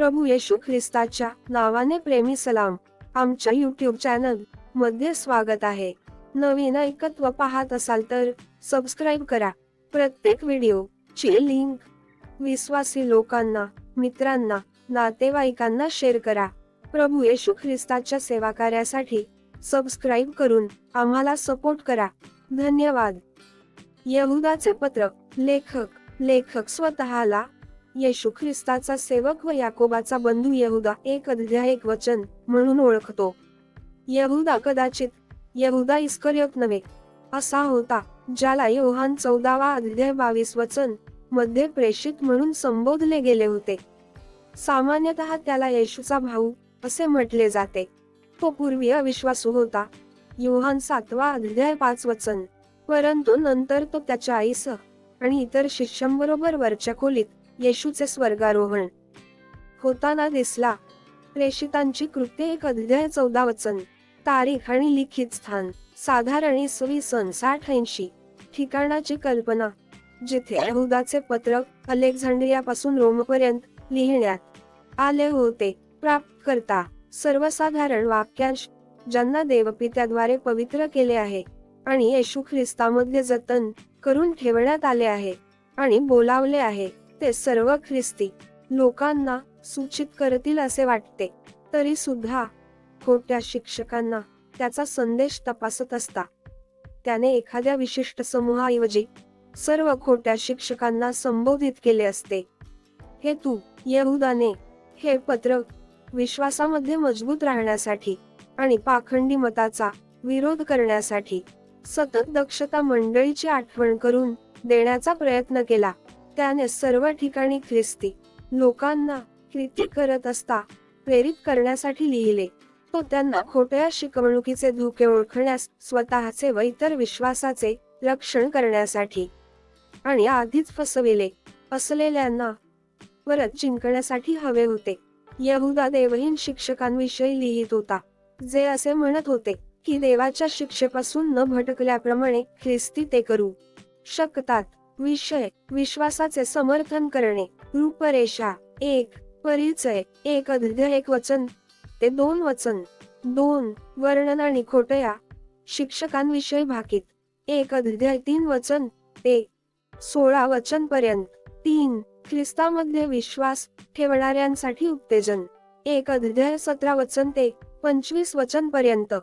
प्रभू येशू ख्रिस्ताच्या नावाने प्रेमी सलाम आमच्या यूट्यूब चॅनलमध्ये स्वागत आहे. नवीन ऐकत्व पाहत असाल तर सबस्क्राईब करा. प्रत्येक व्हिडिओ ची लिंक विश्वासी लोकांना मित्रांना नातेवाईकांना शेअर करा. प्रभू येशू ख्रिस्ताच्या सेवा कार्यासाठी सबस्क्राईब करून आम्हाला सपोर्ट करा. धन्यवाद. यहुदाचे पत्र लेखक लेखक स्वतःला येशू ख्रिस्ताचा सेवक व याकोबाचा बंधू यहुदा एक अध्याय एक वचन म्हणून ओळखतो. यहुदा कदाचित यहुदा इस्कर्यक नव्हे. असा होता ज्याला योहान चौदावा अध्याय बावीस वचनमध्ये प्रेषित म्हणून संबोधले गेले होते. सामान्यतः त्याला येशूचा भाऊ असे म्हटले जाते. तो पूर्वी अविश्वासू होता. योहान सातवा अध्याय पाच वचन. परंतु नंतर तो त्याच्या आईसह आणि इतर शिष्यांबरोबर वरच्या खोलीत येशूचे स्वर्गारोहण. होताना दिसला. प्रेषितांची कृत्य एक अध्याय चौदा वचन. तारीख आणि लिखित स्थान. साधारण इसवी सन साठ ऐंशी. ठिकाणाची कल्पना. जिथे यहुदाचे पत्रक अलेक्झांड्रियापासून रोमपर्यंत लिहिण्यात आले होते. प्राप्त करता सर्वसाधारण वाक्यांश ज्यांना देवपित्याद्वारे पवित्र केले आहे आणि येशू ख्रिस्तामध्ये जतन करून ठेवण्यात आले आहे आणि बोलावले आहे. ते सर्व ख्रिस्ती लोकांना सूचित करतील असे वाटते. तरी सुद्धा खोट्या शिक्षकांना त्याचा संदेश तपासत असता. त्याने एखाद्या विशिष्ट समूहाऐवजी सर्व खोट्या शिक्षकांना संबोधित केले असते. हे तू यहुदाने हे पत्र विश्वासामध्ये मजबूत राहण्यासाठी आणि पाखंडी मताचा विरोध करण्यासाठी सतत दक्षता मंडळीची आठवण करून देण्याचा प्रयत्न केला. त्याने सर्व ठिकाणी ख्रिस्ती लोकांना कृती करत असता प्रेरित करण्यासाठी लिहिले. तो त्यांना खोट्या शिकवणुकीचे धोके ओळखण्यास स्वतःचे व इतर विश्वासाचे रक्षण करण्यासाठी आणि आधीच फसविले. असलेल्यांना परत जिंकण्यासाठी हवे होते. यहुदा देवहीन शिक्षकांविषयी लिहित होता जे असे म्हणत होते की देवाच्या शिक्षेपासून न भटकल्याप्रमाणे ख्रिस्ती ते करू शकतात. विषय विश्वासाचे समर्थन करणे रूपरेषा एक परिचय एक अध्याय एक वचन. ते दोन वचन दोन वर्णन आणि खोटया शिक्षकांविषयी भाकीत. एक अध्याय तीन वचन ते सोळा वचन पर्यंत. तीन ख्रिस्तामध्ये विश्वास ठेवणाऱ्यांसाठी उत्तेजन. एक अध्याय सतरा वचन ते पंचवीस वचन पर्यंत.